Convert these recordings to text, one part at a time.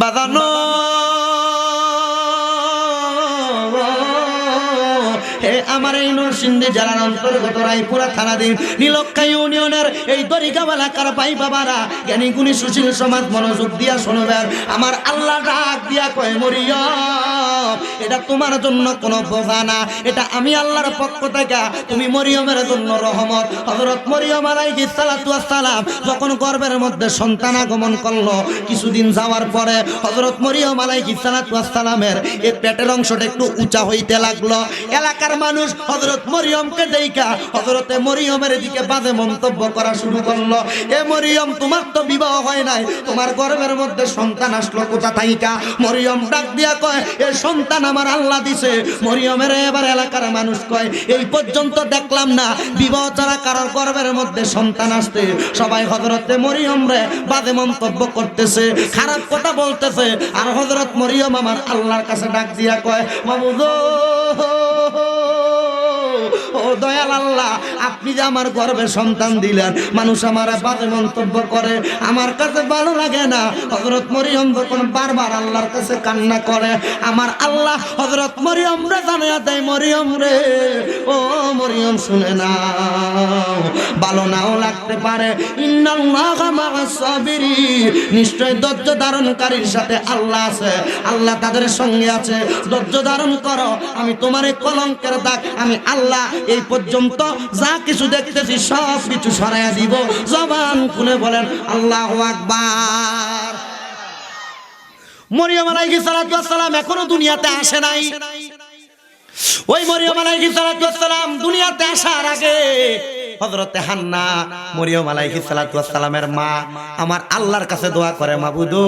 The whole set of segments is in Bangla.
বাজানো আমার এই সমাজ মনোযোগ দিয়া আমার আল্লাহ ডাক দিয়া কয়, মরিয়ম, এটা তোমার জন্য কোনো বোঝা না এটা আমি আল্লাহর পক্ষ থেকে, তুমি মরিয়মের জন্য রহমত। হজরত মরিয়ম সালাম যখন গর্ভের মধ্যে সন্তান আগমন করল, কিছুদিন যাওয়ার পরে হজরত মরিয়ম আলাইহিস সালাতু এই পেটের অংশটা একটু উঁচা হইতে লাগল। এলাকার মানুষ হজরত মরিয়মকে দেইকা হজরতে মরিয়মের দিকে বাজে মন্তব্য করা শুরু করল। এ মরিয়ম, তোমার তো বিবাহ হয় নাই। তোমার গর্বের মধ্যে সন্তান আসলো কোথা থাইকা? মরিয়ম ডাক দিয়া কয়, এ সন্তান আমার আল্লাহ দিছে। মরিয়মের এবার এলাকার মানুষ কয়, এই পর্যন্ত দেখলাম না। বিবাহ ছাড়া কারোর গর্ভের মধ্যে সন্তান আসতে। সবাই হজরতে মরিয়ম রে বাজে মন্তব্য করতেছে, খারাপ কথা বলতেছে। আর হজরত মরিয়ম আমার আল্লাহর কাছে ডাক দিয়া কয়, মামুদ ও দয়াল আল্লাহ, আপনি যে আমার গর্বে সন্তান দিলেন, মানুষ আমার বাজে মন্তব্য করে, আমার কাছে ভালো লাগে না। হজরত মরিয়ম যখন বারবার আল্লাহর কাছে কান্না করে, আমার আল্লাহ হজরত মরিয়ম রে জানিয়ে দেয়, মরিয়ম রে, ও মরিয়ম শুনে না ভালো নাও লাগতে পারে। নিশ্চয় ধৈর্য ধারণকারীর সাথে আল্লাহ আছে, আল্লাহ তাদের সঙ্গে আছে। ধৈর্য ধারণ করো, আমি তোমার কলঙ্কের দাগ, আমি আল্লাহ এই পর্যন্ত যা কিছু দেখতেছি, সব কিছু সরাইয়া দিব। জবান খুলে বলেন, আল্লাহ আকবার। মরিয়ম আলাইহিস সালাতু সালাম এখনও দুনিয়াতে আসে নাই। ওই মরিয়ম আলাইহিস সালাতু সালাম দুনিয়াতে আসার আগে হযরতে হান্না মরিয়ম আলাইহিস সালাতু সালামের মা আমার আল্লাহর কাছে দোয়া করে, মাবুদো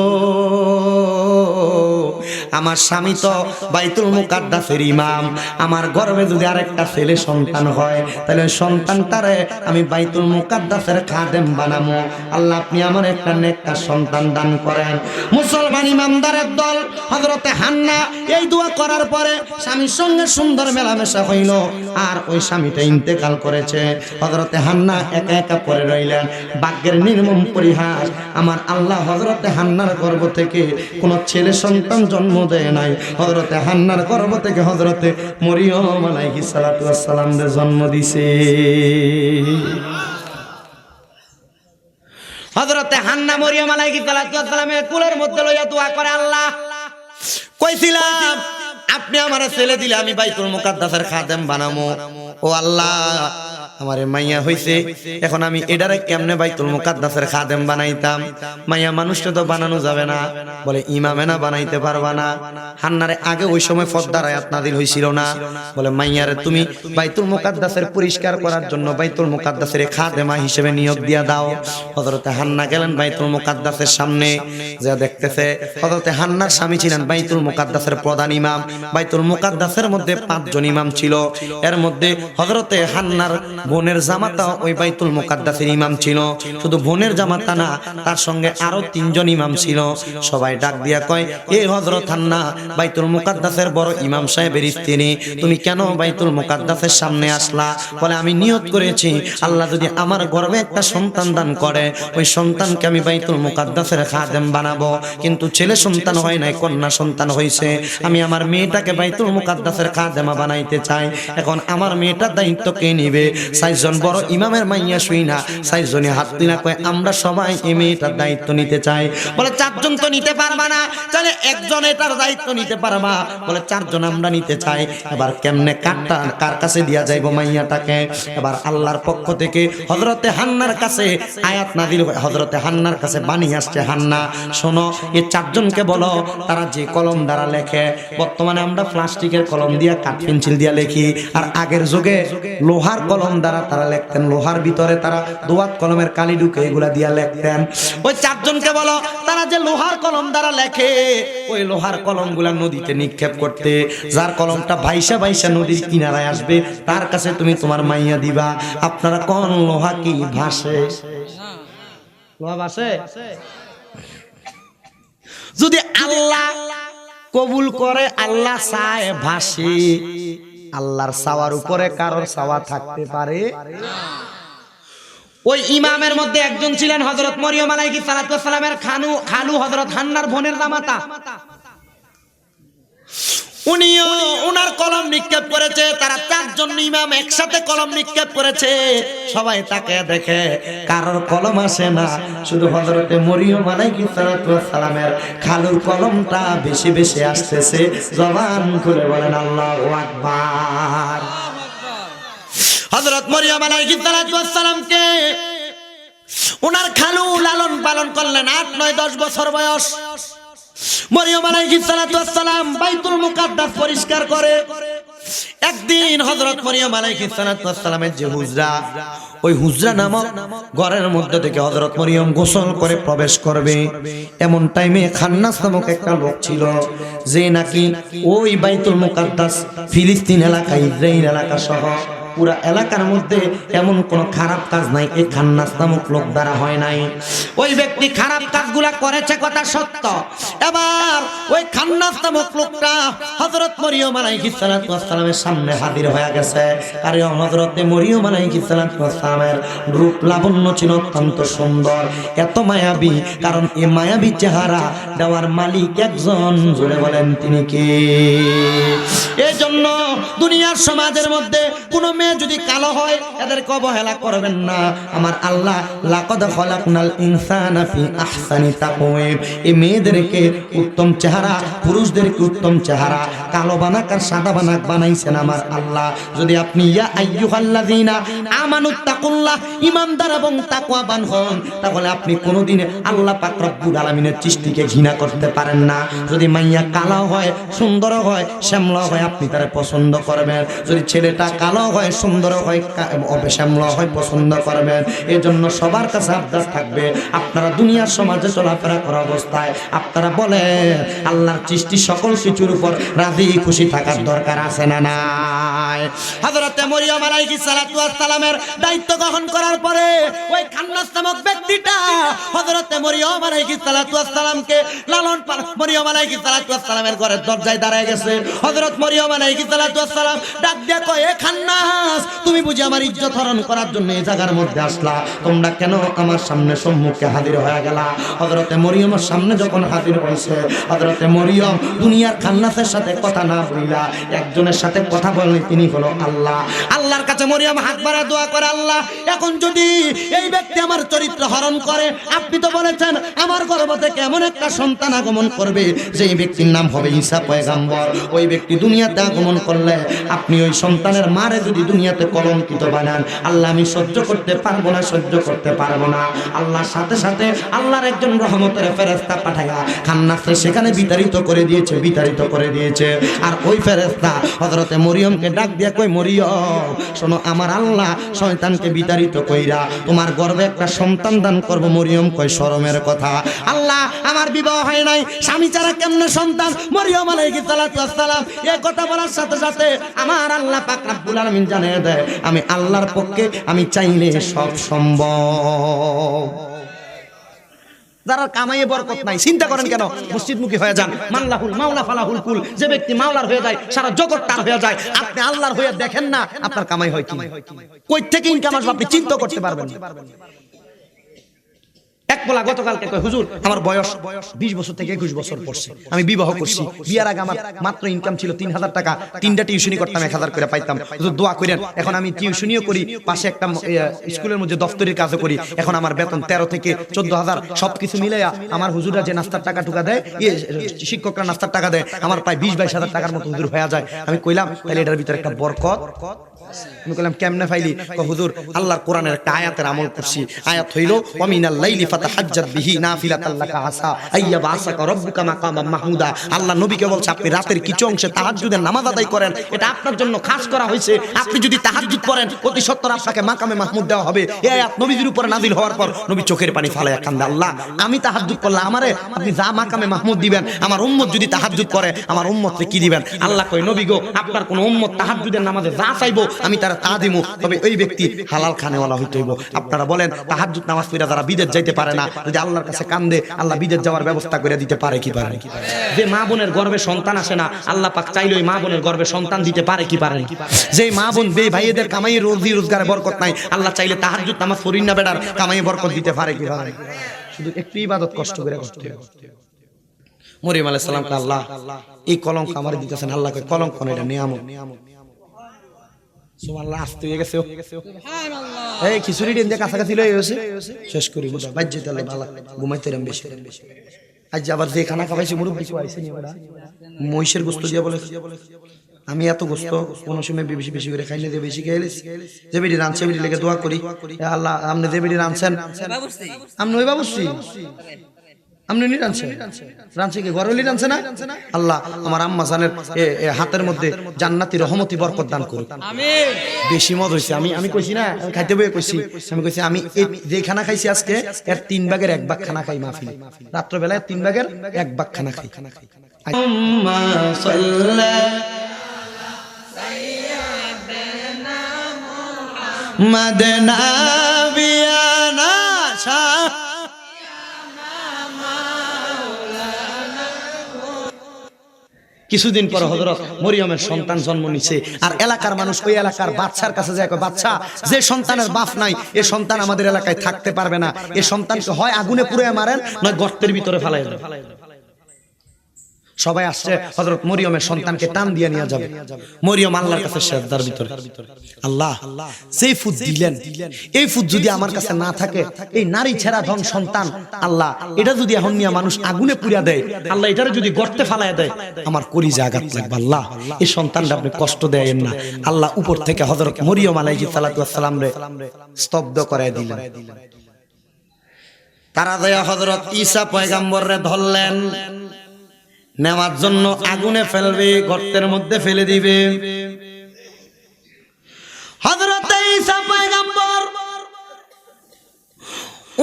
আমার স্বামী তো বাইতুল মুকাদ্দাসের ইমাম। আমার গর্ভে যদি আরেকটা ছেলে সন্তান হয়, তাহলে সন্তানটারে আমি বাইতুল মুকাদ্দাসের খাদেম বানামো। আল্লাহ আপনি আমার একটা নেকটা সন্তান দান করেন। মুসলমান ইমামদারের দল, হযরতে হান্না, এই দোয়া করার পরে স্বামীর সঙ্গে সুন্দর মেলামেশা হইল। আর ওই স্বামীটা ইন্তেকাল করেছে। হযরতে হান্না একা একা পড়ে রইলেন। ভাগ্যের নির্মম পরিহাস। আমার আল্লাহ হযরতে হান্নার গর্ভ থেকে কোনো ছেলে সন্তান জন্ম দেয় নাই। হযরতে হান্নার গর্ভ থেকে হযরতে মরিয়ম আলাইহিস সালাতু ওয়াস সালামের জন্ম দিছে। হযরতে হান্না মরিয়ম আলাইহিস সালাতু ওয়াস সালামের কুলের মধ্যে লইয়া দোয়া করে আল্লাহ। কইছিলাম, আপনি আমার ছেলে দিলে আমি বাইতুল মুকাদ্দাসের খাদেম বানামো। ও আল্লাহ আমারে মাইয়া হইছে। এখন আমি এডারে কেমনে বাইতুল মুকাদ্দাসের খাদেম বানাইতাম? মাইয়া মানুষটা তো বানানো যাবে না। বলে, ইমামে না বানাইতে পারবা না। হান্নারে আগে ওই সময় ফদ্দার আয়াত নাদিল হইছিল না। বলে, মাইয়ারে তুমি বাইতুল মুকাদ্দাসের পরিষ্কার করার জন্য বাইতুল মুকাদ্দাসের খাদেমা হিসেবে নিয়োগ দিয়া দাও। হযরতে হান্না গেলেন বাইতুল মুকাদ্দাসের সামনে। যা দেখতেছে, হযরতে হান্নার স্বামী ছিলেন বাইতুল মুকাদ্দাসের প্রধান ইমাম। বাইতুল মুকাদ্দাসের মধ্যে পাঁচজন ইমাম ছিল। এর মধ্যে হযরতে হান্নার বোনের জামাতা ওই বাইতুল মুকাদ্দাসের ইমাম ছিল। শুধু বোনের জামাতা না তার সঙ্গে আরও তিনজন ইমাম ছিল। সবাই ডাক দিয়া কয় এ হযরত হান্না বাইতুল মুকাদ্দাসের বড় ইমাম সাহেবের স্ত্রী তুমি কেন বাইতুল মুকাদ্দাসের সামনে আসলা? বলে আমি নিয়ত করেছি আল্লাহ যদি আমার গর্ভে একটা সন্তান দান করে ওই সন্তানকে আমি বাইতুল মুকাদ্দাসের খাদেম বানাবো। কিন্তু ছেলে সন্তান হয় নাই কন্যা সন্তান হয়েছে। আমি আমার মেয়েটাকে বাইতুল মুকাদ্দাসের খাদেমা বানাইতে চাই এখন আমার মেয়েটার দায়িত্ব কে নিবে সাইজন বড় ইমামের মাইয়া শুই না। সাইজনে হাত তুই না কয়, আমরা সবাই এই মেয়েটার দায়িত্ব নিতে চাই। বলে, চারজন তো নিতে পারবা না। তাহলে একজন এটার দায়িত্ব নিতে পারবা। বলে, চারজন আমরা নিতে চাই। এবার কেমনে কারটা কার কাছে দিয়া যাইব মাইয়াটাকে? এবার আল্লাহর পক্ষ থেকে হজরতে হান্নার কাছে আয়াত নাদিল হয়ে। হজরতে হান্নার কাছে বাণী আসছে, হান্না, শোনো, এই চারজনকে বলো, তারা যে কলম দ্বারা লেখে, বর্তমানে আমরা প্লাস্টিকের কলম দিয়া, কাঠ, পেন্সিল দিয়া লেখি, আর আগের যুগে লোহার কলম দ্বারা তারা লিখতেন, লোহার ভিতরে তারা দোয়াত কলমের কালি ঢুকে এগুলা দিয়া লিখতেন। ওই চারজনকে বলো, তারা যে লোহার কলম দ্বারা লেখে, ওই লোহার কলমগুলা নদীতে নিক্ষেপ করতে, যার কলমটা ভাইসা ভাইসা নদীর কিনারায় আসবে, তার কাছে তুমি তোমার মাইয়া দিবা। আপনারা কোন লোহা কি ভাসে? লোহা ভাসে? যদি আল্লাহ কবুল করে, আল্লাহ চায় ভাসি। আল্লাহর সাওয়ার উপরে কারোর সাওয়া থাকতে পারে? ওই ইমামের মধ্যে একজন ছিলেন হজরত মরিয়ম আলাইকি সালাতামের খানু খালু হজরত হান্নার বোনের জামাতা। উনিও উনার কলম নিক্ষেপ করেছে, তারা চারজন ইমাম একসাথে কলম নিক্ষেপ করেছে। সবাই তাকে দেখে কারোর কলম আসে না, শুধু হজরতে সালামের খালুর কলমটা বেশি বেশি আসতেছে। জবান খুলে বলেন, আল্লাহু আকবার। হজরত মরিয়ম ওয়াস সালামকে ওনার খালু লালন পালন করলেন আট, নয়, দশ বছর বয়স। মরিয়ম আলাইহিস সালাতু সালাম বাইতুল মুকাদ্দাস পরিষ্কার করে। একদিন হযরত মরিয়ম আলাইহিস সালাতু সালামের যে হুজরা, ওই হুজরা নামক ঘরের মধ্যে থেকে হযরত মরিয়ম গোসল করে প্রবেশ করবে। এমন টাইমে খান্নাস নামক একটা লোক ছিল, যে নাকি ওই বাইতুল মুকাদ্দাস ফিলিস্তিন এলাকা ইসরাইল এলাকা সহ পুরা এলাকার মধ্যে এমন কোন খারাপ কাজ নাই, এই খান্নাস নামক লোক দ্বারা হয় নাই। ওই ব্যক্তি খারাপ কাজগুলা করেছে কথা সত্য। এবার ওই খান্নাস নামক লোকটা হযরত মরিয়ম আলাইহিস সালামের সামনে হাজির হয়ে গেছে। আর এই হযরত মরিয়ম আলাইহিস সালামের রূপ লাবণ্য ছিল অত্যন্ত সুন্দর। এত মায়াবী, কারণ এই মায়াবী চেহারা দেওয়ার মালিক একজন। জুড়ে বলেন, তিনি কে? এই জন্য দুনিয়ার সমাজের মধ্যে কোন মেয়ে যদি কালো হয় এদেরকে অবহেলা করবেন না। আমার আল্লাহ, লাকদ খলাকনাল ইনসানা ফি আহসানি তাকওয়িম। এই মেয়েদেরকে উত্তম চেহারা, পুরুষদেরকে উত্তম চেহারা, কালো বানাক আর সাদা বানাক বানাইছেন আমার আল্লাহ। যদি আপনি, ইয়া আইয়ুহাল্লাযিনা আমানুত তাকুল্লাহ ইমানদার এবং তাকওয়াবান হন, তাহলে আপনি কোনোদিন আল্লাহ পাক রব্বুল আলামিনের সৃষ্টিকে ঘৃণা করতে পারেন না। যদি মাইয়া কালো হয় সুন্দর হয় শ্যামলা হয়, আপনি তারে পছন্দ করবেন। যদি ছেলেটা কালো হয় সুন্দর হয় কা- হয়, পছন্দ করবেন। এই জন্য সবার কাছে আবদার থাকবে, আপনারা দুনিয়ার সমাজে চলাফেরা করা অবস্থায় আপনারা বলেন, আল্লাহর সৃষ্টি সকল কিছুর উপর রাজি, খুশি থাকার দরকার আছে না নাই? আলাইহিস সালাতু সালামের দায়িত্ব গ্রহণ করার পরে ওই খান্নাস নামক ব্যক্তিটা মরিয়ম আলাইহিস সালাতু সালামকে লালন মরিয়ম আলাইহিস সালাতু সালামের ঘরের দরজায় দাঁড়ায় গেছে। হযরত মরিয়ম আলাইহিস সালাতু সালাম ডাক দিয়া কয়, এ তুমি বুঝি আমার ইজ্জত হরণ করার জন্য এই জায়গার মধ্যে আসলা। তোমরা কেন আমার সামনে সম্মুখে হাজির হয়ে গেলা? হযরতে মরিয়মের সামনে যখন হাজির হয়েছে, হযরতে মরিয়ম দুনিয়ার খান্নাসের সাথে কথা না বইলা একজনের সাথে কথা বলেন তিনি হলো আল্লাহ। আল্লাহর কাছে মরিয়ম হাত বাড়া দোয়া করে, আল্লাহ, এখন যদি এই ব্যক্তি আমার চরিত্র হরণ করে, আপনি তো বলেছেন আমার গর্ভ থেকে এমন একটা সন্তান আগমন করবে যে এই ব্যক্তির নাম হবে ঈসা পয়গাম্বর। ওই ব্যক্তি দুনিয়াতে আগমন করলে আপনি ওই সন্তানের মারে যদি দুনিয়াতে কলঙ্কিত বানান। আল্লাহ, আমি সহ্য করতে পারব না, সহ্য করতে পারব না। আল্লাহর সাথে সাথে আল্লাহর একজন রহমতের ফেরেস্তা পাঠাইয়া খান্নাসে সেখানে বিতাড়িত করে দিয়েছে, বিতাড়িত করে দিয়েছে। আর ওই ফেরেস্তা হজরতে মরিয়মকে ডাক দিয়া কই মরিয়ম, শোনো, আমার আল্লাহ শয়তানকে বিতাড়িত কইরা তোমার গর্বে একটা সন্তান দান করব। মরিয়ম কই শরমের কথা। আল্লাহ, আমার বিবাহ হয় নাই। স্বামী ছাড়া কেমনে সন্তান? মরিয়ম আলাইহিস সালাতু ওয়াস সালাম এই কথা বলার সাথে সাথে আমার আল্লাহ পাক রব্বুল আলামিন জানিয়ে দেয়। আমি আল্লাহর পক্ষে, আমি চাইলে সব সম্ভব। আপনার কামাই হয় কি? কই থেকে ইনকাম আসবে? আপনি চিন্তা করতে পারবেন। এক পোলা গতকালকে কয় হুজুর আমার বয়স বিশ বছর থেকে একুশ বছর পড়ছে। আমি বিবাহ করছি। বিয়ার আগে আমার মাত্র ইনকাম ছিল তিন হাজার টাকা। তিনটা টিউশনি করতাম এক হাজার করে পাইতাম। হুজুর দোয়া করেন। এখন আমি টিউশনিও করি পাশে একটা স্কুলের মধ্যে দপ্তরের কাজও করি। এখন আমার বেতন তেরো থেকে চোদ্দ হাজার সবকিছু মিলাইয়া আমার হুজুরা যে নাস্তার টাকা টুকা দেয় ইয়ে, শিক্ষকরা নাস্তার টাকা দেয় আমার প্রায় বিশ বাইশ হাজার টাকার মতো হুজুর হয়ে যায়। আমি কইলাম তাহলে এটার ভিতরে একটা বরকত? আমি কইলাম কেমনে ফাইলি হুজুর আল্লাহর কোরআনের একটা আয়াতের আমল করছি। আয়াত হইল ওয়ামিনাল লাইলি ফাতাহাজ্জাত বিহি আসা। আইয়া বাসাকা রাব্বুকা মাহমুদা আল্লাহ নবীকে বলছে, আপনি রাতের কিছু অংশে তাহাজ্জুদের নামাজ আদায় করেন। এটা আপনার জন্য খাস করা হয়েছে। আপনি যদি তাহাজ্জুদ করেন, অতি সত্তর আপনাকে মাকামে মাহমুদ দেওয়া হবে। এই আয়াত উপরে হওয়ার পর নবী চোখের পানি কান্দে, আল্লাহ, আমি তাহাজ্জুদ আমারে আপনি যা মাকামে মাহমুদ দিবেন, আমার উম্মত যদি তাহাজ্জুদ করে, আমার উম্মতকে কি দিবেন? আল্লাহ কই নবী গো, আপনার কোন উম্মত তাহাজ্জুদের নামাজে যা চাইব, আমি তারা তা দিমু। তবে ওই ব্যক্তি হালাল খানেওয়ালা হইতে হইব। আপনারা বলেন, তাহাজ্জুদ নামাজ পড়া যারা বিদেশ যাইতে পারে না না যদি আল্লাহর কাছে কান্দে, আল্লাহ বিদেশ যাওয়ার ব্যবস্থা করে দিতে পারে কি পারে? যে মা বোনের গর্ভে সন্তান আসে না, আল্লাহ পাক চাইলে ওই মা বোনের গর্ভে সন্তান দিতে পারে কি পারে? যে মা বোন বে ভাইয়েদের কামাই, রোজি রোজগারে বরকত নাই, আল্লাহ চাইলে তাহার জুত আমার ফরিন না বেড়ার কামাই বরকত দিতে পারে কি পারে? শুধু একটু ইবাদত কষ্ট করে করতে হবে। মরিয়ম আলাইহিস সালাম আল্লাহ, এই কলঙ্ক আমার দিতেছেন, আল্লাহ কয়, কলঙ্ক এটা নিয়ামত। সুবহানাল্লাহ আসতে হয়ে গেছে এই খিচুড়ি দিন দিয়ে কাছাকাছি লয়ে গেছে। শেষ করি বুঝা বাজ্যে তাহলে ভালো। ঘুমাইতে রাম বেশি। আজ আবার যে খানা মহিষের গোস্ত দিয়ে বলে। আমি এত গোস্ত কোন সময় বেশি বেশি করে খাইলে দিয়ে বেশি খাইলে যে বেটি রাঁধছে বেটি লেগে দোয়া করি। আল্লাহ আপনি যে বেটি রাঁধছেন আপনি ওই বাবুশ্রী আপনি নি রাঁধছেন কি? ঘরলি রাঁধছে না? আল্লাহ আমার আম্মা জানের এ- এ হাতের মধ্যে জান্নাতি রহমতি বরকত দান করুক। বেশি আমি আমি কইছি না আমি খাইতে বয়ে কইছি। আমি কইছি আমি যে খানা খাইছি আজকে এর তিন ভাগের এক ভাগ খানা খাই মাহফিলে। রাত্রবেলায় তিন ভাগের এক ভাগ খানা খাই। খানা খাই কিছুদিন পর হজরত মরিয়মের সন্তান জন্ম নিছে। আর এলাকার মানুষ ওই এলাকার বাচ্চার কাছে যায় বাচ্চা যে সন্তানের বাপ নাই এ সন্তান আমাদের এলাকায় থাকতে পারবে না। এ সন্তানকে হয় আগুনে পুড়ে মারেন নয় গর্তের ভিতরে ফেলাই দেন। সবাই আসছে হজরত মরিয়মের সন্তানকে টান দিয়ে নিয়ে যাবে। মরিয়ম আল্লাহর কাছে শ্রদ্ধার ভিতরে। আল্লাহ সেই ফুদ দিলেন এই ফুদ যদি আমার কাছে না থাকে এই নারী ছেড়া ধন সন্তান আল্লাহ এটা যদি এখন নিয়ে মানুষ আগুনে পুড়িয়া দেয় আল্লাহ এটারে যদি গর্তে ফালায় দেয় আমার কলিজা আঘাত লাগবে আল্লাহ এই সন্তানটা আপনি কষ্ট দেয়েন না। আল্লাহ উপর থেকে হজরত মরিয়ম আলাইহি সালাম রে স্তব্ধ করায় দিলেন। তারা দেয়া হজরত ঈসা পয়গাম্বর রে ধরলেন। নেওয়ার জন্য আগুনে ফেলবে, গর্তের মধ্যে ফেলে দিবে। হযরত ঈসা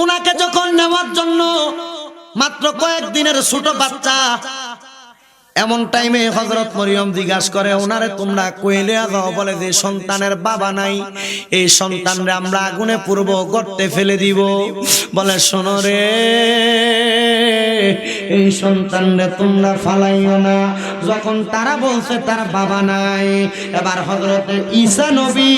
উনাকে যখন নেওয়ার জন্য মাত্র কয়েকদিনের ছোট বাচ্চা এমন টাইমে হজরত মরিয়ম জিজ্ঞাসা করে, ওনারে তোমরা কইলে দাও বলে যে, সন্তানের বাবা নাই। এই সন্তানরে আমরা আগুনে পূর্ব, গর্তে ফেলে দিব। বলে, শোনো রে, এই সন্তানরে তোমরা ফালাইও না। যখন তারা বলছে তার বাবা নাই, এবার হজরত ঈসা নবী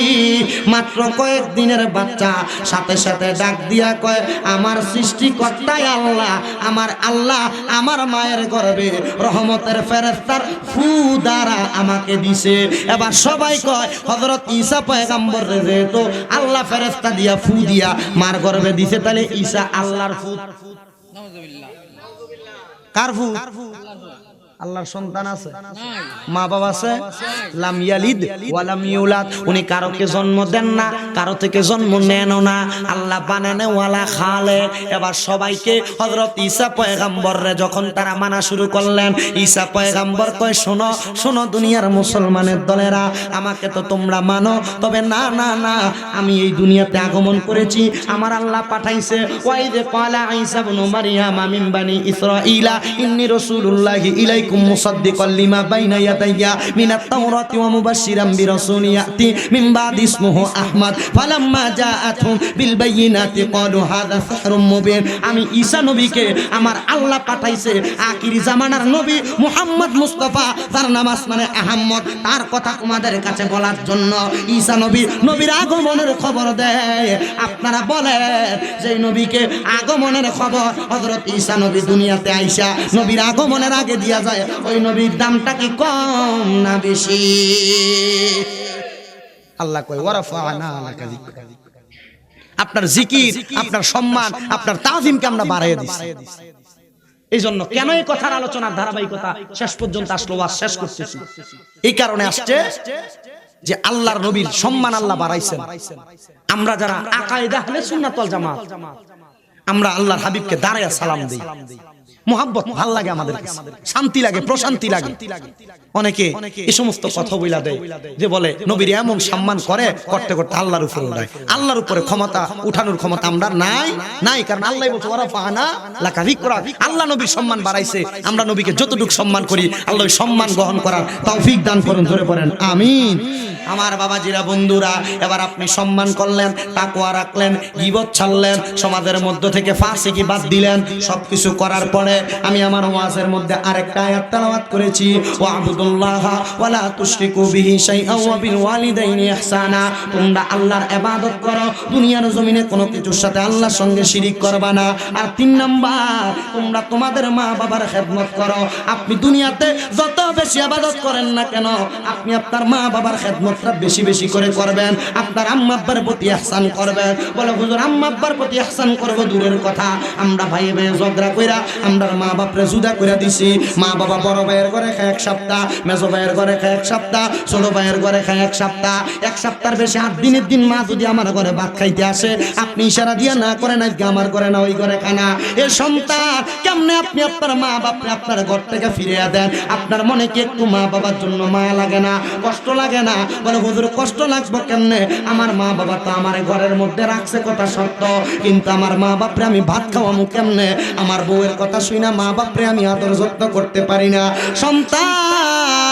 মাত্র কয়েক দিনের বাচ্চা, সাথে সাথে ডাক দিয়া কয়, আমার সৃষ্টিকর্তাই আল্লাহ, আমার আল্লাহ আমার মায়ের গর্বে রহমতের ফেরেস্তার ফু দ্বারা আমাকে দিছে। এবার সবাই কয় হজরত ঈসা পয়গাম্বর যেহেতু আল্লাহ ফেরেস্তা দিয়া ফু দিয়া মার গর্বে দিছে তাহলে ঈসা আল্লাহর ফু। কার ফু? আল্লাহর সন্তান আছে? মা বাবা আছে? লাম ইয়ালিদ ওয়ালাম ইউলাদ। উনি কারোকে জন্ম দেন না কারও থেকে জন্ম নেন না। আল্লাহ বানানে ওয়ালা খালে এবার সবাইকে হযরত ঈসা পয়গাম্বর রে যখন তারা মানা শুরু করলেন ঈসা পয়গাম্বর কয় শোনো শোনো দুনিয়ার মুসলমানের দলেরা আমাকে তো তোমরা মানো তবে না না না আমি এই দুনিয়াতে আগমন করেছি। আমার আল্লাহ পাঠাইছে ওয়াইদে ক্বালা ঈসা ইবনু মারইয়াম মিন বানি ইসরাঈলা ইন্নী রাসূলুল্লাহি ইলাইকুম মুসাদ্দিকাল লিমা বাইনা ইয়াদাইয়া মিনাত তাওরাতি ওয়া মুবাশশিরাম বিরাসূলিন ইয়াতি মিন বাদি ইসমুহু আহমদ। ফালাম্মা জাআতহুম বিল বাইয়িনাতি ক্বালু হাযা আমি ঈসা নবীকে আমার আল্লাহ পাঠাইছে আখিরি জামানার নবী মুহাম্মদ মুস্তাফা, তার নাম আসমানে আহমদ তার কথা তোমাদের কাছে বলার জন্য ঈসা নবী নবীর আগমনের খবর দেয়। আপনারা বলেন যে নবীকে আগমনের খবর হযরত ঈসা নবী দুনিয়াতে আইসা নবীর আগমনের আগে দিয়া যায়। ওই নবীর দামটা কি কম না বেশি? আল্লাহ কয় ওয়ারাফানা লাকা আপনার জিকির, আপনার সম্মান, আপনার তাজিমকে আমরা বাড়াইয়ে দিচ্ছি এই জন্য কেন এই কথার আলোচনার ধারাবাহিকতা শেষ পর্যন্ত আসলো আর শেষ করতেছি? এই কারণে আসছে যে আল্লাহর নবীর সম্মান আল্লাহ বাড়াইছেন। আমরা যারা আকাইদা হলে সুন্নাতল জামাত, আমরা আল্লাহর হাবিবকে দাঁড়ায় সালাম দিই। মোহাব্বত, ভালো লাগে আমাদের। শান্তি লাগে, প্রশান্তি লাগে। অনেকে এই সমস্ত কথা বইলা দেয়, যে বলে, নবীর এমন সম্মান করে, করতে করতে আল্লাহর উপরে উঠায়। আল্লাহর উপরে ক্ষমতা, উঠানোর ক্ষমতা আমরা নাই নাই, কারণ আল্লাহ বলছে ওরা পানা লাকা যিকরা। আল্লাহ নবীর সম্মান বাড়াইছে, আমরা নবীকে যতটুকু সম্মান করি, আল্লাহ সম্মান গ্রহণ করার তৌফিক দান করুন, ধরে পড়েন, আমিন। আমার বাবাজিরা, বন্ধুরা, এবার আপনি সম্মান করলেন, তাকওয়া রাখলেন, গিবত ছাড়লেন, সমাজের মধ্য থেকে ফাঁসি কি বাদ দিলেন, সবকিছু করার পরে আমি আমার ওয়াজের মধ্যে আরেকটা আয়াত তেলাওয়াত করেছি। ওয়া আবুদুল্লাহ ওয়ালা তুশরিকু বিহি শাইআ ওয়া বিল ওয়ালিদাইনি ইহসানা। তোমরা আল্লাহর ইবাদত করো, দুনিয়ার জমিনে কোনো কিছুর সাথে আল্লাহর সঙ্গে শিরিক করবা না। আর তিন নাম্বার, তোমরা তোমাদের মা বাবার খেদমত করো। আপনি দুনিয়াতে যত বেশি ইবাদত করেন না কেন, আপনি আপনার মা বাবার খেদমতটা বেশি বেশি করে করবেন। আপনার আম্মা আব্বার প্রতি ইহসান করবেন। বলে, হুজুর আম্মা আব্বার প্রতি ইহসান করব দূরের কথা। আমরা ভাই ভাই ঝগড়া কইরা মা বাপরে জুদা করে দিছি। মা বাবা বড় ভাইয়ের ঘরে খায় এক সপ্তাহ, মেজো ভাইয়ের ঘরে খায় এক সপ্তাহ, ছোট ভাইয়ের ঘরে খায় এক সপ্তাহ। এক সপ্তাহের বেশি আট দিনের দিন মা যদি আমার ঘরে ভাত খাইতে আসে, আপনি ইশারা দিয়া না করেন, আজকে আমার ঘরে না, ওই ঘরে খানা এ সন্তান, কেমনে আপনি আপনার মা বাপরে আপনার ঘর থেকে ফিরিয়ে দেন? আপনার মনে কি একটু মা বাবার জন্য মায়া লাগে না, কষ্ট লাগে না? বলে, হুজুর, কষ্ট লাগবে কেমনে? আমার মা বাবা তো আমার ঘরের মধ্যে রাখছে কথা সত্য কিন্তু আমার মা বাপরে আমি ভাত খাওয়ামু কেমনে? আমার বউয়ের কথা শুই না মা বাপরে আমি আদর যত্ন করতে পারি না। সন্তান!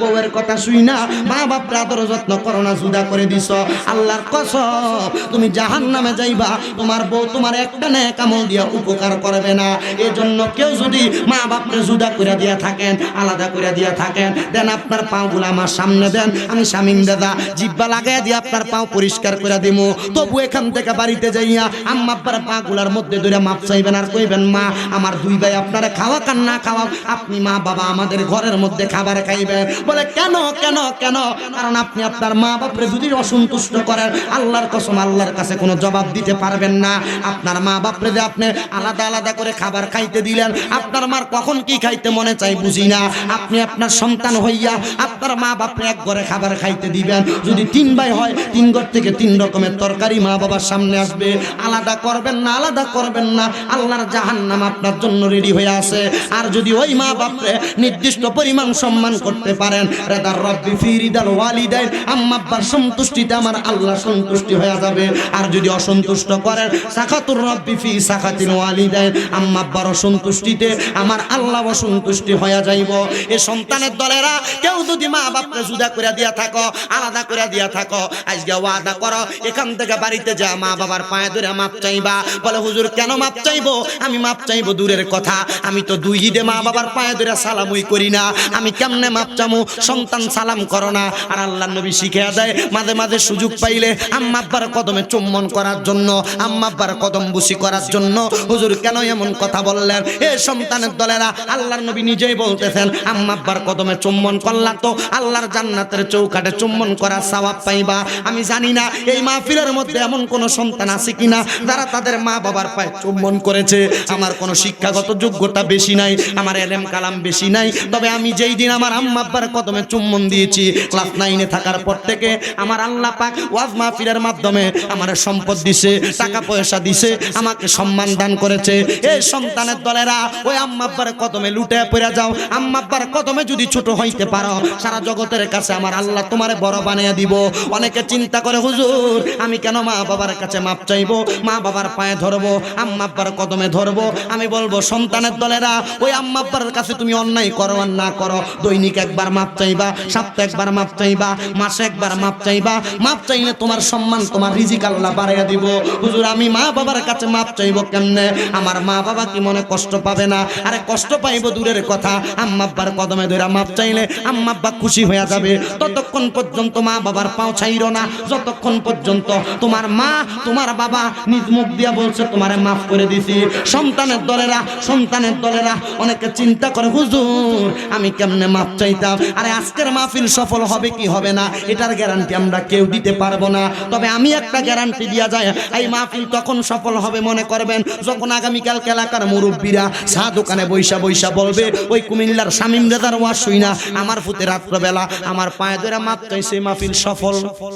বউয়ের কথা শুই না। মা বাপরে আদর যত্ন করো না, জুদা করে দিছ আল্লাহর কসম, তুমি জাহান নামে যাইবা, তোমার বউ তোমার একটা নে কামল দিয়া উপকার করবে না। এজন্য কেউ যদি মা বাপরে জুদা করে দিয়া থাকেন, আলাদা করে দিয়া থাকেন, দেন আপনার পাগুলো আমার সামনে দেন, আমি স্বামীন দাদা, জিব্বা লাগাই দিয়ে আপনার পাও পরিষ্কার করে দিব তবু এখান থেকে বাড়িতে যাইয়া আম্মা আব্বার পাগুলার মধ্যে ধরে মাপ চাইবেন আর কইবেন, মা, আমার দুই ভাই আপনারা খাওয়া কান না খাওয়া আপনি মা বাবা আমাদের ঘরের মধ্যে খাবার খাইবেন। বলে, কেন কেন কেন? কারণ আপনি আপনার মা বাপরে যদি অসন্তুষ্ট করেন, আল্লাহর কসম আল্লাহর কাছে কোনো জবাব দিতে পারবেন না। আপনার মা বাপরে যে আপনি আলাদা আলাদা করে খাবার খাইতে দিলেন, আপনার মার কখন কি খাইতে মনে চাই বুঝি না। আপনি আপনার সন্তান হইয়া আপনার মা বাপরে এক ঘরে খাবার খাইতে দিবেন। যদি তিন ভাই হয়, তিন ঘর থেকে তিন রকমের তরকারি মা বাবার সামনে আসবে। আলাদা করবেন না, আলাদা করবেন না। আল্লাহর জাহান্নাম আপনার জন্য রেডি হয়ে আছে। আর যদি ওই মা বাপরে নির্দিষ্ট পরিমাণ সম্মান করতে পারেন। রেদার রব্বি ফিরিদাল ওয়ালিদাইন। আম্মা আব্বার সন্তুষ্টিতে আমার আল্লাহ সন্তুষ্টি হয়ে যাবে। আর যদি অসন্তুষ্ট করেন, সাখাতুর রব্বি ফি সাখাতিল ওয়ালিদাইন। আম্মা আব্বার অসন্তুষ্টিতে আমার আল্লাহ অসন্তুষ্টি হয়ে যাইব। এ সন্তানের দলেরা, কেউ যদি মা বাপরে জুদা করে দিয়া থাকো, আলাদা করে দিয়া থাকো, আজকে ওয়াদা করো, এখান থেকে বাড়িতে যা মা বাবার পায়ে ধরে মাপ চাইবা। বলে, হুজুর, কেন মাপ চাইব? আমি মাপ চাইব দূরের কথা। আমি তো দুই ঈদে মা বাবার পায়ে ধরে সালামই করি না। আমি কেমনে মাপ চামু সন্তান সালাম করো না। আর আল্লাহ নবী শিখে দেয়, মাঝে মাঝে সুযোগ পাইলে আম্মা আব্বার কদমে চুম্বন করার জন্য, আম্মা আব্বার কদম বুসি করার জন্য। হুজুর, কেন এমন কথা বললেন? এ সন্তানের দলেরা আল্লাহর নবী নিজেই বলতেছেন, আম্মা আব্বার কদমে চুম্বন করলা তো, আল্লাহর জান্নাতের চৌকাটে চুম্বন করার সওয়াব পাইবা। আমি জানি না, এই মাহফিলের মধ্যে এমন কোন সন্তান আছে কিনা, যারা তাদের মা বাবার পায়ে চুম্বন করেছে। আমার কোনো শিক্ষাগত যোগ্যতা বেশি নাই, আমার এলেম কালাম বেশি নাই। তবে আমি যেই দিন আমার আম্মা আব্বার কদমে চুম্বন দিয়েছি। ক্লাস নাইনে থাকার পর থেকে আমার আল্লাহ পাক ওয়াজ মাহফিলের মাধ্যমে আমার সম্পদ দিছে, টাকা পয়সা দিছে, আমাকে সম্মান দান করেছে। এই সন্তানের দলেরা, ওই আম্মা আব্বার কদমে লুটে পড়ে যাও। আম্মা আব্বার কদমে যদি ছোট হইতে পারো, সারা জগতের কাছে আমার আল্লাহ তোমারে বড় বানিয়ে দিব। অনেকে চিন্তা করে, হুজুর, আমি কেন মা বাবার কাছে মাপ চাইব? মা বাবার পায়ে ধরবো? আম্মা আব্বার কদমে ধরবো? আমি বলব, সন্তানের দলেরা, ওই আম্মা আব্বার কাছে তুমি অন্যায় করো আর না করো। দৈনিক একবার মাপ চাইবা সপ্তাহে একবার মাপ চাইবা, মাসে একবার মাপ চাইবা মাপ চাইলে তোমার সম্মান, তোমার রিজিক আল্লাহ বাড়াইয়া দিব। হুজুর, আমি মা বাবার কাছে মাপ চাইব কেমনে? আমার মা বাবা কি মনে কষ্ট পাবে না? আরে কষ্ট পাইবো দূরের কথা। আম্মা আব্বার কদমে ধরে মাপ চাইলে আম্মা আব্বা খুশি হয়ে যাবে। ততক্ষণ পর্যন্ত মা বাবার পাও ছাইরো না। যতক্ষণ পর্যন্ত তোমার মা, তোমার বাবা নিজ মুখ দিয়া বলছে, তোমারে মাফ করে দিছি। সন্তানের দলেরা সন্তানের দলেরা অনেকে চিন্তা করে, হুজুর, আমি কেমনে মাপ চাইতাম। আরে আজকের মাহফিল সফল হবে কি হবে না, এটার গ্যারান্টি আমরা কেউ দিতে পারব না। তবে আমি একটা গ্যারান্টি দিয়া যায়, এই মাহফিল তখন সফল হবে মনে করবেন, যখন আগামীকাল এলাকার মুরব্বীরা চা দোকানে বৈশা বৈশা বলবে, ওই কুমিল্লার শামিম রেদার ওয়াজ শুই না, আমার ফুতে রাত্রবেলা, আমার পায়ে ধরে মাপ চাইছে মাহফিল সফল। সফল।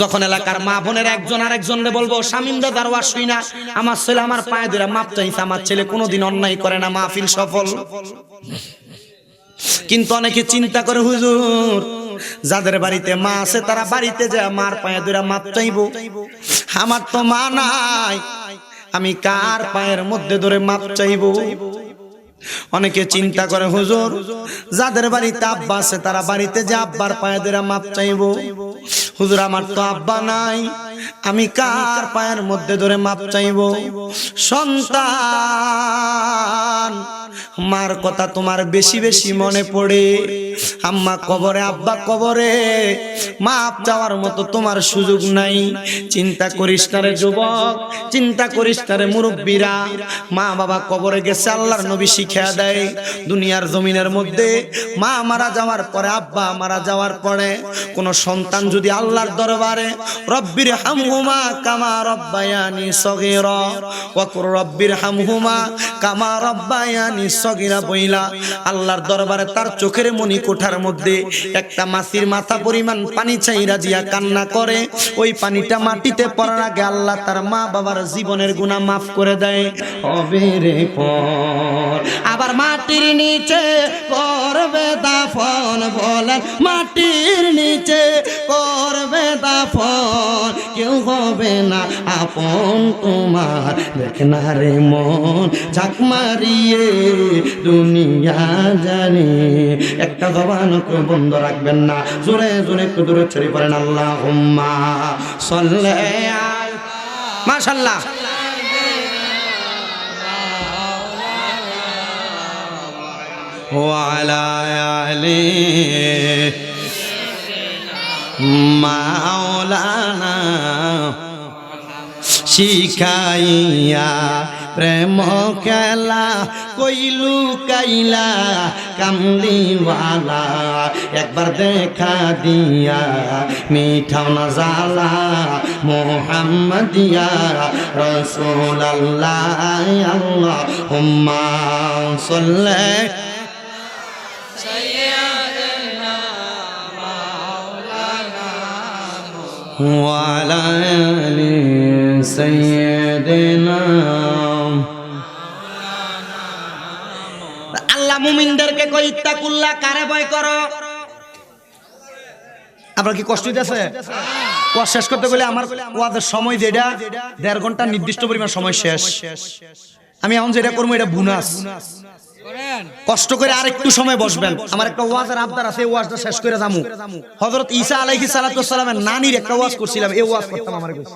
যখন এলাকার মা বোনের একজন আরেকজনরে বলব স্বামীন্দা দারোয়া শুই না। আমার ছেলে আমার পায়ে ধরে মাপ চাইছে, আমার ছেলে কোনোদিন অন্যায় করে না, মাহফিল সফল। কিন্তু অনেকে চিন্তা করে, হুজুর, যাদের বাড়িতে মা আছে, তারা বাড়িতে যায়, মার পায়ে ধরে মাপ চাইব? আমার তো মা নাই, আমি কার পায়ের মধ্যে ধরে মাপ চাইব? অনেকে চিন্তা করে, হুজুর, যাদের বাড়িতে আব্বা আছে, তারা বাড়িতে যে আব্বার পায়ে ধরে মাপ চাইব? হুজুর, আমার তো আব্বা নাই, আমি কার পায়ের মধ্যে ধরে মাপ চাইব? সন্তান মার কথা তোমার বেশি বেশি মনে পড়ে। আম্মা কবরে, আব্বা কবরে, মাপ চাওয়ার মতো তোমার সুযোগ নাই। চিন্তা করিস না রে যুবক, চিন্তা করিস না রে মুরব্বীরা। মা বাবা কবরে গেছে, আল্লাহর নবী শিখিয়া দেয়। দুনিয়ার জমিনের মধ্যে মা মারা যাওয়ার পরে, আব্বা মারা যাওয়ার পরে কোন সন্তান যদি আল্লাহর দরবারে, রব্বির হামহুমা কামা রব্বায়ানি সগীরা ওয়াকুর রব্বির হামহুমা কামা রব্বায়ানি বইলা আল্লাহর দরবারে তার চোখের মনি কোঠার মধ্যে একটা মাছির মাথা পরিমাণ পানি চাইরা দিয়া কান্না করে। ওই পানিটা মাটিতে পড়ার আগে আল্লাহ তার মা বাবার জীবনের গুনাহ মাফ করে দেয়। হবে রে পর আবার মাটির নিচে করবে দাফন বলেন। মাটির নিচে করবে দাফন, কেউ হবে না আপন তোমার। দেখ না রে মন, ঝাঁক মারিয়ে দুনিয়া জানে একটা জবান কেউ বন্ধ রাখবেন না জোরে জোরে একটু দূরে ছেড়ে পড়েন আল্লাহ হুম্মা সল্লে মাশাল্লাহ وعلى آله মাওলানা শিখাইয়া প্রেম খেলা কইলু কাইলা কামলিওয়ালা একবার দেখা দিয়া মিঠাও না জালা মোহাম্মদিয়া রসুল আল্লাহ আল্লাহ হুম্মা সল্লে وعلى آل سيدنا আল্লাহ মুমিনদেরকে কই ইত্তাকুল্লাহ কারে ভয় করো আপনার কি কষ্ট হইতেছে ওয়াজ শেষ করতে গেলে আমার ওয়াজের সময় যেটা দেড় ঘন্টা নির্দিষ্ট পরিমাণ সময় শেষ আমি এখন যেটা করবো এটা বুনাস কষ্ট করে আর একটু সময় বসবেন আমার একটা ওয়াজের আবদার আছে এই ওয়াজটা শেষ করে যামু হযরত ঈসা আলাইহিস সালাতু সালামের নানির একটা ওয়াজ করছিলাম এই ওয়াজ করতাম আমার কইছে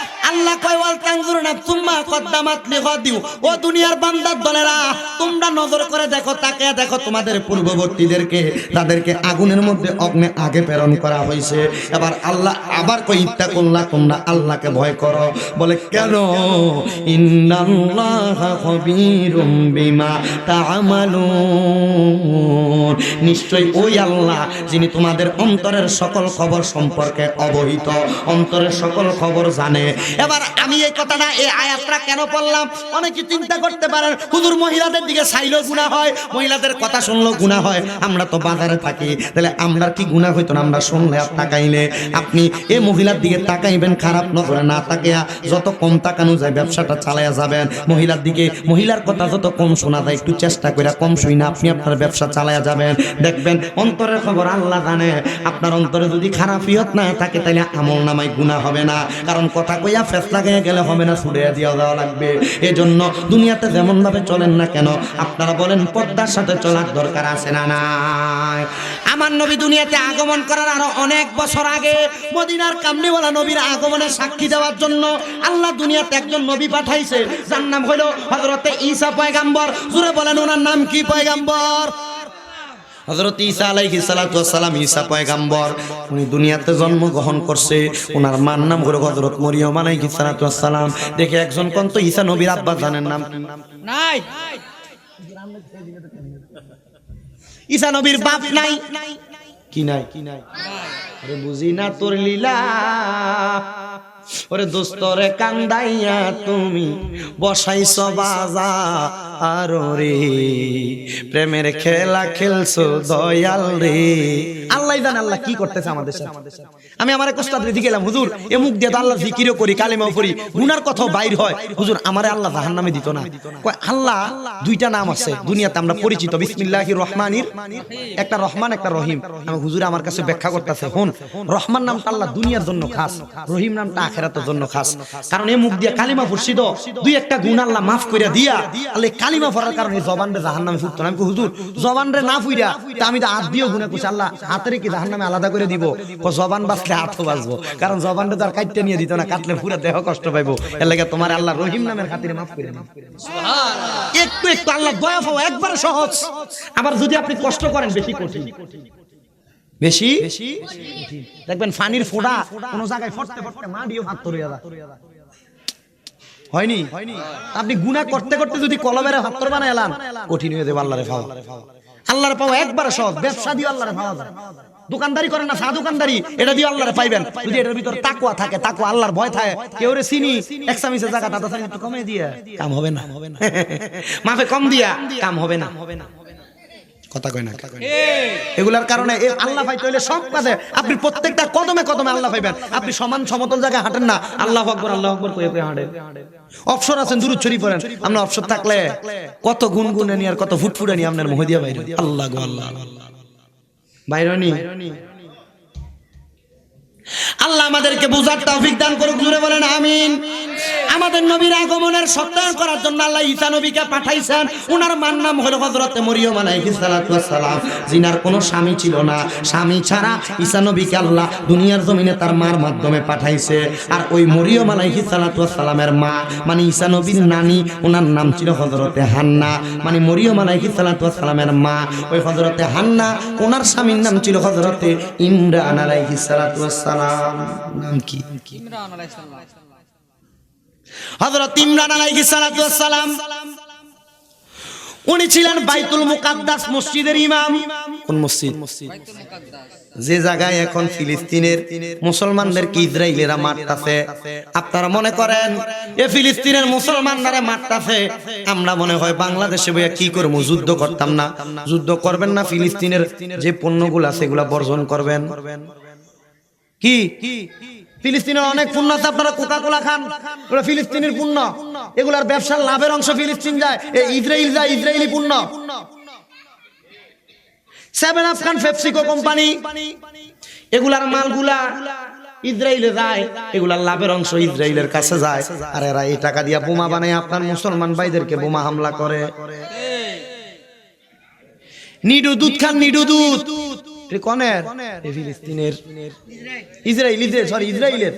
আল্লাহ কয়, ওয়াল তানজুরুনা তুম্মা কদ্দামাত লিগাদিউ। ও দুনিয়ার বান্দার দলেরা, তোমরা নজর করে দেখো তাকে দেখো তোমাদের পূর্ববর্তীদেরকে, তাদেরকে আগুনের মধ্যে অগ্নে আগে প্রেরণ করা হয়েছে এবার আল্লাহ আবার কই ইত্তাকুল্লাহ তোমরা আল্লাহকে ভয় করো। বলে, কেন? ইন্নাল্লাহা খাবীরুম বিমা তা'মালুন। নিশ্চয় ওই আল্লাহ, যিনি তোমাদের অন্তরের সকল খবর সম্পর্কে অবহিত। অন্তরের সকল খবর জানে। এবার আমি এই কথাটা, এই আয়াতটা কেন পড়লাম? অনেকে চিন্তা করতে পারেন, হুজুর মহিলাদের দিকে চাইলেও গুণা হয়, মহিলাদের কথা শুনলেও গুণা হয়। আমরা তো বাজারে থাকি, তাহলে আমরা কি গুণা হইতো না? আমরা শুনলে আর তাকাইলে। আপনি এই মহিলার দিকে তাকাইবেন, খারাপ নজরে না তাকিয়া যত কম তাকানো যায়, ব্যবসাটা চালায়া যাবেন। মহিলার দিকে, মহিলার কথা যত কম শোনা যায়, একটু চেষ্টা করে কম শুই না, আপনি আপনার ব্যবসা চালায়া যাবেন। দেখবেন অন্তরের খবর আল্লাহ জানে। আপনার অন্তরে যদি খারাপ ইয়ত না থাকে তাহলে আমল নামাই গুণা হবে না। কারণ কথা কইয়া ফেস লাগাইয়া গেলে হবে না, ছুড়ে দিয়া দেওয়া লাগবে। এজন্য দুনিয়াতে যেমন ভাবে চলেন না কেন, আপনারা বলেন পদ্মার সাথে চলার দরকার আছে না নাই? আমার নবী দুনিয়াতে আগমন করার আরও অনেক বছর আগে মদিনার কামলিওয়ালা নবীর আগমনের সাক্ষী দেওয়ার জন্য আল্লাহ দুনিয়াতে একজন নবী পাঠাইছে। যার নাম হলো হযরতে ঈসা পয়গাম্বর। জুড়ে বলেন, ওনার নাম কি পয়গাম্বর? হযরত ঈসা আলাইহিস সালাতু ওয়াসসালাম ঈসা পয়গাম্বর উনি দুনিয়াতে জন্মগ্রহণ করছে। ওনার মার নাম হলো হযরত মরিয়ম আলাইহিস সালাতু ওয়াসসালাম দেখে একজন কোন তো ঈসা নবীর আব্বা জানেন নাম? নাই। ঈসা নবীর বাপ নাই। কি নাই? কি নাই। আরে বুঝি না তোর লীলা। ওরে দোস্তরে কান্দাইয়া তুমি বসাইছ বাজা আর রে প্রেমের খেলা খেলছো দয়াল রে। আল্লাহ আল্লাহ কি করতেছে আমাদের সাথে। আমি আমার দিকে গেলাম, হুজুর, এ মুখ দিয়ে আল্লাহ করি গুনার কথাও বাইর হয়। হুজুর, আমারে আল্লাহ দিত না। আল্লাহ, দুইটা নাম আছে দুনিয়াতে, আমরা পরিচিত, বিসমিল্লাহির রহমানির। একটা রহমান, একটা রহিম। হুজুর, আমার কাছে ব্যাখ্যা করতেছে, হন, রহমান নামটা আল্লাহ দুনিয়ার জন্য খাস, রহিম নামটা আখেরাতের জন্য খাস। কারণ এই মুখ দিয়ে কালিমা তো দুই একটা গুণ আল্লাহ মাফ করে দিয়া, আল্লাহ কালিমা পড়ার কারণে জবান রে জাহান নামে ফুটতো আমি হুজুর জবান রে না ফুইরা তা আমি তো হাত দিয়েও গুণে করছি। আল্লাহ হাতের কি জাহান নামে আলাদা করে দিব? জবান বাঁচলে হাতও বাঁচবো। কারণ জবান রে তো আর কাটতে নিয়ে দিত না, কাটলে পুরো দেহ কষ্ট পাইবো। এর লাগে তোমার আল্লাহ রহিম নামের খাতিরে মাফ করে একটু একটু আল্লাহ দয়া পাও, একবারে সহজ। আবার যদি আপনি কষ্ট করেন, বেশি কঠিন। বেশি? দেখবেন ফানির ফোড়া কোন জায়গায় ফটতে ফটতে মাটিও হাত তরিয়া যায় হয়নি? আপনি গুনাহ করতে করতে যদি কলমের হাত তর বানায় এলাম কঠিন হয়ে যাবে আল্লাহরে পাওয়া আল্লাহরে পাওয়া একবার সহজ ব্যবসা দিয়ে আল্লাহরে পাওয়া যায় দোকানদারি করেন না চা দোকানদারি এটা দিয়ে আল্লাহরে পাইবেন। যদি এটার ভিতর তাকুয়া থাকে তাকুয়া আল্লাহর ভয় থাকে কেউ রে চিনি এক চামিচের জায়গা দাদা একটু কমে দিয়া। কাম হবে না। মাফে কম দিয়া কাম হবে না হবে না। কথা কয় না এগুলার কারণে আল্লাহ পাইতে হইলে সব কাজে আপনি প্রত্যেকটা কদমে কদমে আল্লাহ পাইবেন। আপনি সমান সমতল জায়গায় হাঁটেন না আল্লাহ আকবর আল্লাহ আকবর কয়ে কয়ে হাঁটেন। অপসর আছেন দূর ছড়ি পড়েন। আমরা অপসর থাকলে কত গুন গুনে নিয়ে আর কত ফুটফুটে নিয়ে আপনার মহদিয়া বাইরে। আল্লাহ গো আল্লাহ। বাইরনি। আল্লাহ আমাদেরকে বুঝার তৌফিক দান করুক জুড়ে বলেন আমিন। আমাদের নবীর আগমনের সত্যায়ন করার জন্য আল্লাহ ঈসা নবীকে পাঠাইছেন। ওনার মার নাম হলো হযরতে মরিয়ম আলাইহিস সালাম। জিনার কোনো স্বামী ছিল না। স্বামী ছাড়া ঈসা নবীকে আল্লাহ দুনিয়ার জমিনে তার মার মাধ্যমে পাঠাইছে। আর ওই মরিয়ম আলাইহিস সালামের মা মানে ঈসা নবীর নানি ওনার নাম ছিল হযরতে হান্না। মানে মরিয়ম আলাইহিস সালামের মা, ওই হযরতে হান্না ওনার স্বামীর নাম ছিল হযরতে ইমরান আলাইহিস সালাম। নাম কি? ইমরান আলাইহিস সালাতু ওয়াস সালাম উনি ছিলেন বাইতুল মুকাদ্দাস মসজিদের ইমাম। কোন মসজিদ? যে জায়গায় এখন ফিলিস্তিনের মুসলমানদেরকে ইসরায়েলেরা মারতাছে আপনারা মনে করেন? এ ফিলিস্তিনের মুসলমানরা মারতাছে আমরা মনে হয় বাংলাদেশে বইয়া কি করব? যুদ্ধ করতাম না। যুদ্ধ করবেন না ফিলিস্তিনের যে পণ্যগুলো আছে এগুলা বর্জন করবেন। কি? ফিলিস্তিনের অনেক পণ্য আছে, আপনারা কোকা কোলা খান। ওরা ফিলিস্তিনের পণ্য। এগুলার ব্যবসার লাভের অংশ ফিলিস্তিন যায়। এই ইসরায়েল যায়, ইসরায়েলি পণ্য। সেভেন আপ খান পেপসিকো কোম্পানি এগুলার মালগুলা ইসরায়েলে যায়, এগুলার লাভের অংশ ইসরায়েলের কাছে যায়। আর এরা এই টাকা দিয়া বোমা বানায়, আপনার মুসলমান ভাইদেরকে বোমা হামলা করে। নিডু দুধ খান, নিডু দুধ। কনের? ফিলিস্তিনের। ইসরায়েল ইসরায়েল সরি ইসরায়েলের।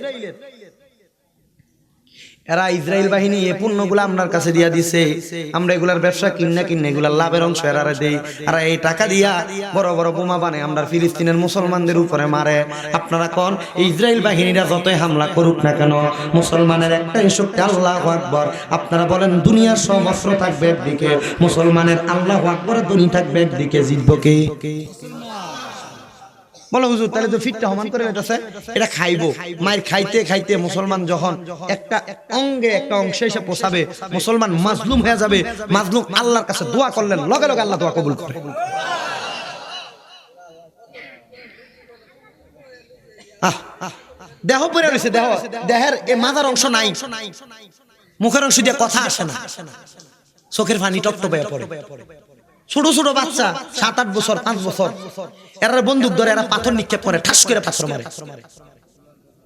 এরা ইসরায়েল বাহিনী এই পণ্যগুলো আপনার কাছে দিয়া দিছে। আমরা এগুলার ব্যবসা কিনা কিনে এগুলার লাভের অংশ এরা দেই। আর এই টাকা দিয়া বড় বড় বোমা বানে আমরা ফিলিস্তিনের মুসলমানদের উপরে মারে। আপনারা কোন? ইসরায়েল বাহিনীরা যতই হামলা করুক না কেন মুসলমানের একটাই শক্তি আল্লাহ আকবর। আপনারা বলেন দুনিয়ার সব অস্ত্র থাকবে একদিকে। মুসলমানের আল্লাহ আকবর দুনি থাকবে একদিকে জিতবো কে? বলো হুজুর, তাহলে তো ফিটটা সমান করে বেটাছে এটা খাইবো। মায়ের খাইতে খাইতে মুসলমান যখন একটা অঙ্গে একটা অংশে এসে পোষাবে, মুসলমান মাজলুম হয়ে যাবে। মাজলুম আল্লাহর কাছে দোয়া করলেন লগে লগে আল্লাহ দোয়া কবুল করে। দেহ পড়ে রয়েছে, দেহ। দেহের এ মাথার অংশ নাই। মুখের অংশ দিয়ে কথা আসে না। চোখের পানি টপটপে পড়ে। ছোট ছোট বাচ্চা সাত আট বছর পাঁচ বছর। এরা বন্দুক ধরে এরা পাথর নিক্ষেপ করে ঠাস করে পাথর মারে।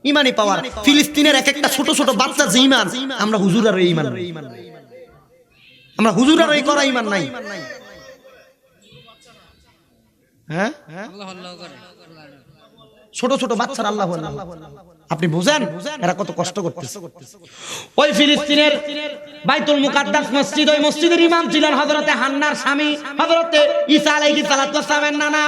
ইমানি পাওয়ার। ফিলিস্তিনের এক একটা ছোট ছোট বাচ্চা যে ইমান আমরা হুজুর আর ইমান। আমরা হুজুর আর করা ইমান নাই। হ্যাঁ? ছোট ছোট বাচ্চার আল্লাহ আল্লাহ। আপনি বুঝেন? এরা কত কষ্ট করতেছে। ওই ফিলিস্তিনের বাইতুল মুকাদ্দাস মসজিদ, ওই মসজিদের ইমাম ছিলেন হযরতে হান্নার স্বামী, হযরতে ঈসা আলাইহিস সালাতু নানা।